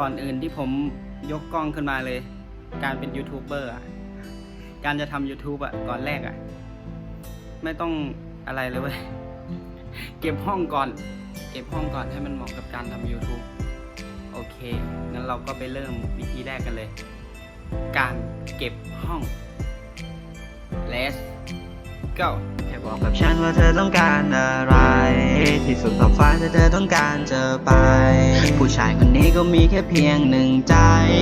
ก่อนอื่นที่ผมยกกล้องขึ้นมาเลย การเป็นยูทูบเบอร์อะการจะทำ YouTube อะก่อนแรกอะ ไม่ต้องอะไรเลยเว้ยเก็บห้องก่อน เก็บห้องก่อนให้มันเหมาะกับการทำ YouTube โอเค งั้นเราก็ไปเริ่มวิธีแรกกันเลย การเก็บห้อง let's go บอกกับฉันว่าเธอต้องการอะไร ที่สุดขอบฟ้าถ้าเธอต้องการเจอไป ผู้ชายคนนี้ก็มีแค่เพียงหนึ่งใจ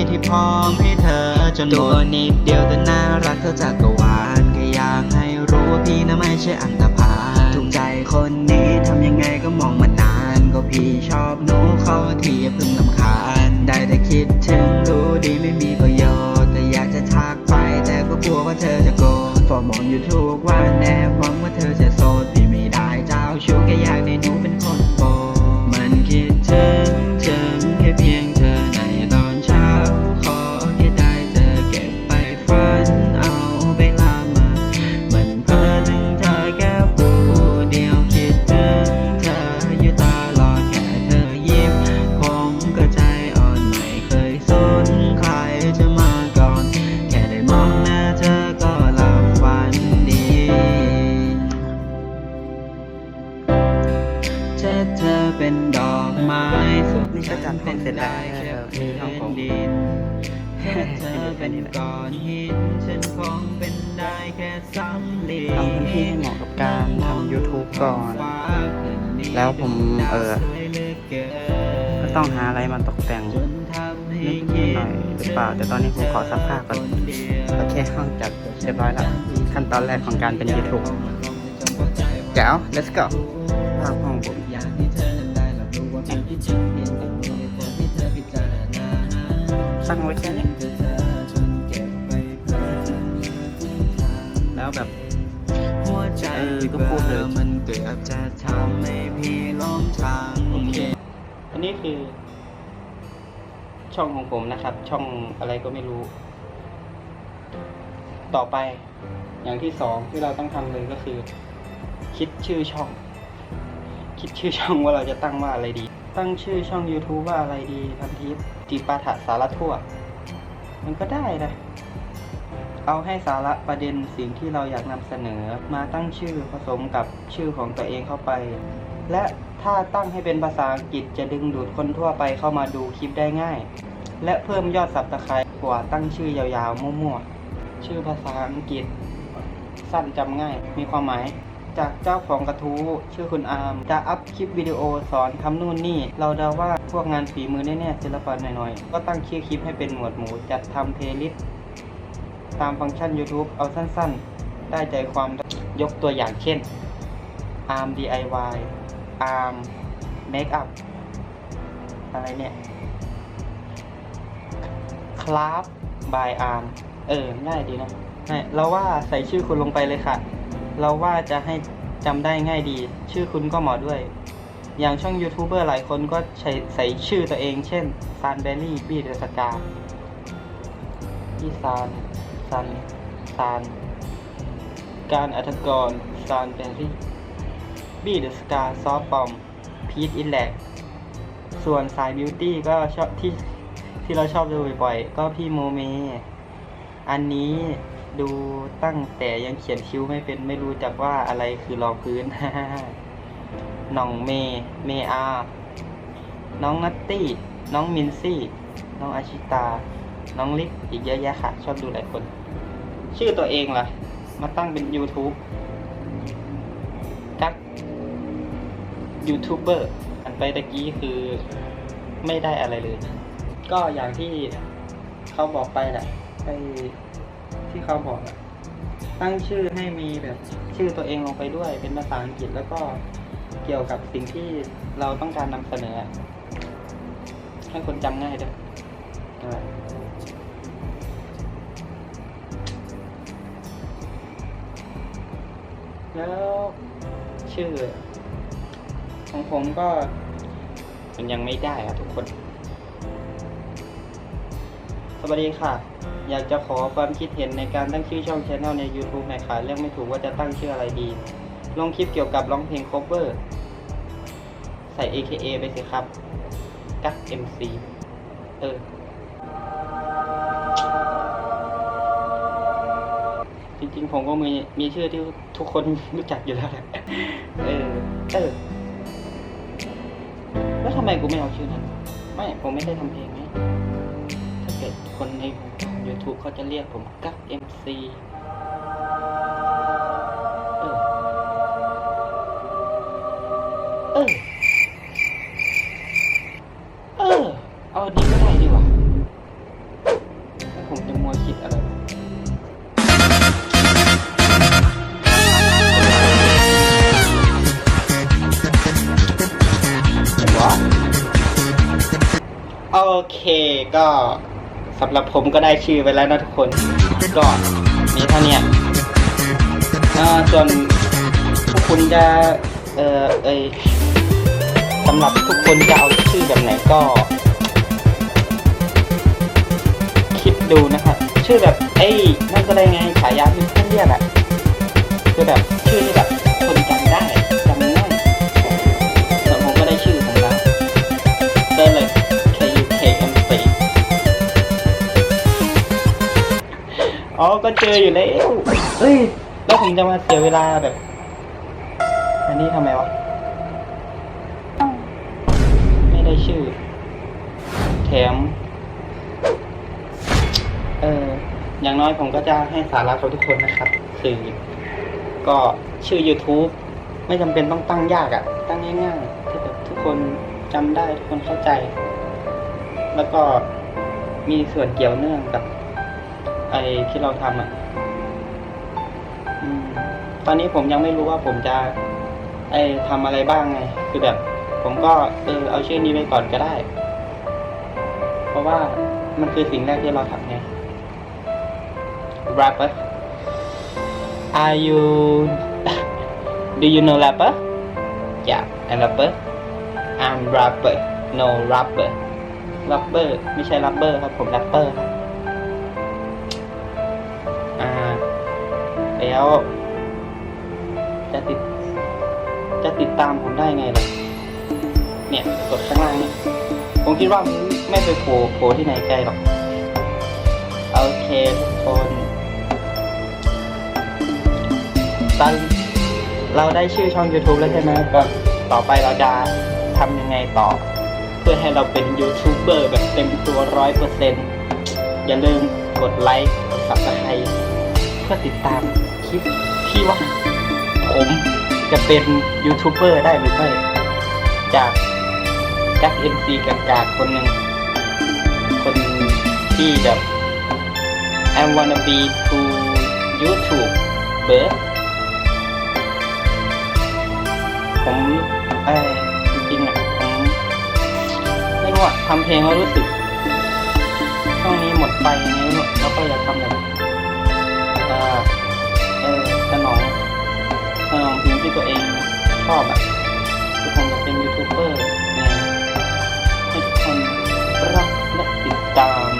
ที่พร้อมให้เธอจนตัวนิดเดียวแต่น่ารักเธอจักรวาลก็อยากให้รู้ว่าพี่นะไม่ใช่อันตรพาลถูกใจคนนี้ทำยังไงก็มองมานานก็พี่ชอบ เป็นดอกไม้ส่วนนี่ก็จัดห้องเสร็จแล้วแค่มีห้องผมดินแค่เธอเป็นก้อนหินฉันคงเป็นได้แค่สำลีทำพื้นที่ให้เหมาะกับการทำ YouTube ก่อน แล้วผมเออก็ต้องหาอะไรมาตกแต่งนิดหน่อยหรือเปล่า แต่ตอนนี้ผมขอซักผ้าก่อนโอเคห้องจัดเรียบร้อยแล้วขั้นตอนแรกของการเป็น YouTube แจ๋ว let's go ภาพห้องผม ตั้งไว้แค่นี้แล้วแบบเออก็พูดเลยมันเกือบจะทำให้พี่ลงทางโอเคอันนี้คือ ช่องของผมนะครับ ช่องอะไรก็ไม่รู้ ต่อไปอย่างที่สองที่เราต้องทำเลยก็คือ คิดชื่อช่อง คิดชื่อช่องว่าเราจะตั้งว่าอะไรดี ตั้งชื่อช่อง YouTube ว่าอะไรดีพันทิปจีปาถะสารทั่ว มันก็ได้นะ เอาให้สาระประเด็นสิ่งที่เราอยากนำเสนอมาตั้งชื่อผสมกับชื่อของตัวเองเข้าไป และถ้าตั้งให้เป็นภาษาอังกฤษจะดึงดูดคนทั่วไปเข้ามาดูคลิปได้ง่าย และเพิ่มยอดสับตะไคร้กว่าตั้งชื่อยาวๆมั่วๆชื่อภาษาอังกฤษ สั้นจำง่ายมีความหมาย จากเจ้าของกระทู้ชื่อคุณอาร์มจะอัพคลิปวิดีโอสอนทำนู่นนี่ เราเดาว่าพวกงานฝีมือแน่ๆศิลปะหน่อยๆ ก็ตั้งชื่อคลิปให้เป็นหมวดหมู่จัดทำเพลย์ลิสต์ตามฟังก์ชัน YouTube เอาสั้นๆ ได้ใจความยกตัวอย่างเช่น ARM DIY ARM Makeup อะไรเนี่ย Craft by ARM เออ ง่ายดีนะใช่เราว่าใส่ชื่อคุณลงไปเลยค่ะ เราว่าจะให้จำได้ง่ายดี ชื่อคุณก็เหมาะด้วย อย่างช่องยูทูบเบอร์หลายคนก็ใช้ใส่ชื่อตัวเอง เช่นซานเบลลี่บีเดอสกาพี่ซานซันซาน การอัธกรซานเบลลี่บีเดอสกาซอฟปอมพีทอินแลกส่วนสายบิวตี้ก็ชอบที่ที่เราชอบดูบ่อยๆ ก็พี่โมเม อันนี้ ดูตั้งแต่ยังเขียนคิ้วไม่เป็นไม่รู้จักว่าอะไรคือรองพื้นน้องเมเมอา น้องนัตตี้ น้องมินซี่ น้องอาชิตา น้องลิกอีกเยอะแยะค่ะ ชอบดูหลายคน ชื่อตัวเองล่ะ มาตั้งเป็น YouTube กักยูทูบเบอร์อันไปตะกี้คือไม่ได้อะไรเลย ก็อย่างที่เขาบอกไปแหละไป ที่เขาบอก ตั้งชื่อให้มีแบบชื่อตัวเองลงไปด้วย เป็นภาษาอังกฤษแล้วก็เกี่ยวกับสิ่งที่เราต้องการนำเสนอ ให้คนจำง่ายด้วยและแล้วชื่อ ของผมก็มันยังไม่ได้อะทุกคน สวัสดีค่ะ อยากจะขอความคิดเห็นในการตั้งชื่อช่องช anel ใน YouTube หน่อยค่ะเรื่องไม่ถูกว่าจะตั้งชื่ออะไรดี ลงคลิปเกี่ยวกับร้องเพลง cover ใส่ AKA ไปสิครับ กัก MC เออ จริงๆ ผมก็มีมีชื่อที่ทุกคนรู้จักอยู่แล้วแหละ เออ เออ แล้วทำไมกูไม่เอาชื่อนั้น ไม่ ผมไม่ได้ทำเพลงไง กิดคนใน YouTube เขาจะเรียกผมกั๊ก MC เออ เออ เออ เอาดีก็ได้ดีว่าแล้วผมจะมัวคิดอะไรวะโอเคก็ สำหรับผมก็ได้ชื่อไปแล้วนะทุกคนก็มีเท่าเนี้ยอ่าส่วนพวกคุณจะเออเอสำหรับทุกคนจะเอาชื่อแบบไหนก็ คิดดูนะครับชื่อแบบไอ้นั่นก็ได้ไงฉายาที่เพื่อนเรียกอะคือแบบชื่อที่แบบคนจำได้ อ๋อ ก็เจออยู่แล้วเฮ้ย แล้วผมจะมาเสียเวลาแบบ อันนี้ทำไมวะ ไม่ได้ชื่อ แถม เออ อย่างน้อยผมก็จะให้สาระกับทุกคนนะครับคือก็ชื่อ YouTube ไม่จำเป็นต้องตั้งยากอะ่ะ ตั้งง่ายๆที่แบบทุกคนจำได้ ทุกคนเข้าใจ แล้วก็มีส่วนเกี่ยวเนื่องกับ ไอ้ที่เราทำอะตอนนี้ผมยังไม่รู้ว่าผมจะ ไอ้ทำอะไรบ้างไง คือแบบ ผมก็เออเอาชื่อนี้ไปก่อนก็ได้ เพราะว่ามันคือสิ่งแรกที่เราทำไง rapper are you Do you know rapper? Yeah, I'm rapper. I'm rapper. No rapper. rapper ไม่ใช่ rapper ครับผม rapper ครับ แล้ว จะติด จะติดตามผมได้ไงล่ะเนี่ยกดข้างล่างนี่ผมคิดว่ามันไม่ไปโผล่โผล่ที่ไหนไกลหรอก โอเคทุกคนตอนเราได้ชื่อช่อง YouTube แล้วใช่ไหมก็ต่อไปเราจะทำยังไงต่อ เพื่อให้เราเป็นยูทูบเบอร์แบบเต็มตัวร้อยเปอร์เซ็นต์อย่าลืมกดไลค์กด subscribe เพื่อติดตามคลิปที่ว่า ผมจะเป็นยูทูบเบอร์ได้หรือไม่ จากกักเอ็มซีกากาคนหนึ่ง คนที่แบบ I wanna be to YouTube เบอร์ผมเออจริงๆอะผมไม่รู้อะทำเพลงแล้วรู้สึกช่วงนี้หมดไฟยังไงไม่รู้แล้วก็อยากทำแบบ ชอบอะคือผมอยากเป็นยูทูบเบอร์ไงให้ทุกคนรักและติดตาม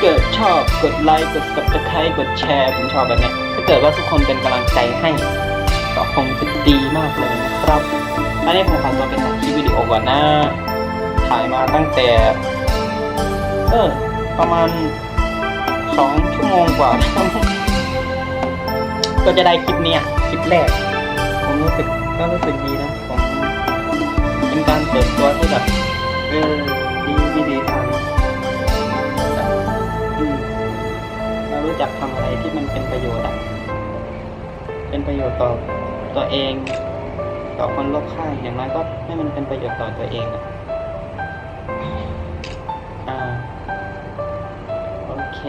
เกิดชอบกดไลค์กด subscribe กดแชร์ผมชอบแบบเนี้ยถ้าเกิดว่าทุกคนเป็นกำลังใจให้ก็คงจะดีมากเลยนะครับอันนี้ผมขอตัวไปตัดคลิปวิดีโอก่อนนะถ่ายมาตั้งแต่ เออ ประมาณสองชั่วโมงกว่า ก็จะได้คลิปเนี้ยคลิปแรก ผมรู้สึก ก็รู้สึกดีนะผมเป็นการเปิดตัวที่แบบเออดีดีดีทางอืมเรารู้จักทำอะไรที่มันเป็นประโยชน์อะเป็นประโยชน์ต่อตัวเอง ต่อคนรอบข้างอย่างน้อยก็ให้มันเป็นประโยชน์ต่อตัวเองอะอ่าโอเค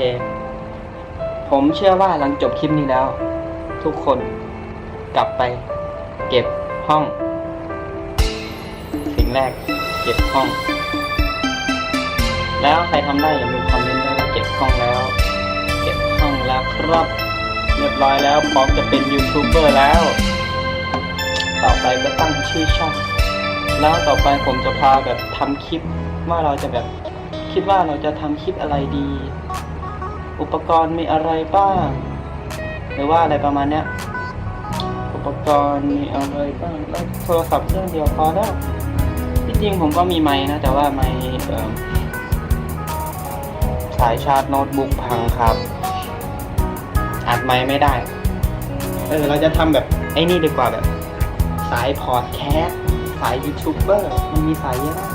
ผมเชื่อว่าหลังจบคลิปนี้แล้ว ทุกคนกลับไป เก็บห้อง สิ่งแรก เก็บห้อง แล้วใครทำได้อย่าลืมคอมเมนต์ด้วยว่าเก็บห้องแล้ว เก็บห้องแล้วครับ เรียบร้อยแล้วพร้อมจะเป็นยูทูบเบอร์แล้ว ต่อไปก็ตั้งชื่อช่องแล้วต่อไปผมจะพาแบบทำคลิปว่าเราจะแบบคิดว่าเราจะทำคลิปอะไรดี อุปกรณ์มีอะไรบ้าง หรือว่าอะไรประมาณเนี้ย ปกรณ์มีอะไรบ้างแล้วโทรศัพท์เครื่องเดียวพอแล้วที่จริงผมก็มีไมค์นะ แต่ว่าไมค์สายชาร์จโน้ตบุ๊กพังครับ อัดไมค์ไม่ได้ เออเราจะทำแบบไอ้นี่ดีกว่าแบบ สายพอดแคสต์สายยูทูบเบอร์มันมีสายเยอะนะ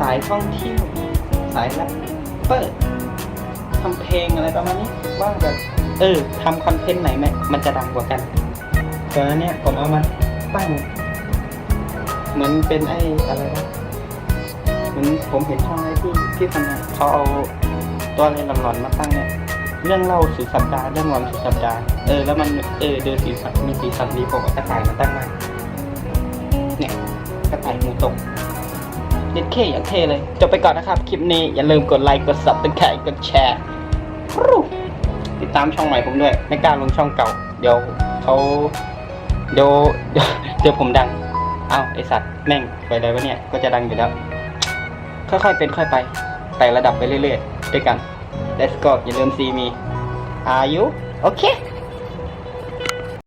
สายท่องเที่ยวสายแรปเปอร์ทำเพลงอะไรประมาณนี้ว่าแบบ เออทำคอนเทนต์ไหนไหมมันจะดังกว่ากัน ตอนนั้นเนี่ยผมเอามาตั้งเหมือนเป็นไอ้อะไรนะเหมือนผมเห็นช่องไอ้ที่ที่คนนั้นเขาเอาตัวอะไรหลอนๆมาตั้งเนี่ยเรื่องเล่าสุดสัปดาห์เรื่องวันสุดสัปดาห์เออแล้วมันเออเดูสีสันมีสีสันดีผมเอากระต่ายมาตั้งมาเนี่ยกระต่ายหมูตกเด็ดเคอย่างเท่เลย จบไปก่อนนะครับ คลิปนี้อย่าลืมกดไลค์กดซับสไครต์กดแชร์ติดตามช่องใหม่ผมด้วย ไม่กล้าลงช่องเก่า เดี๋ยวเขา เดี๋ยวเดี๋ยวผมดัง เอ้าไอสัตว์แม่งไปเลยวะเนี่ย ก็จะดังอยู่แล้ว ค่อยๆเป็นค่อยไป ไต่ระดับไปเรื่อยๆ ด้วยกัน let's go อย่าลืมซีมี are you okay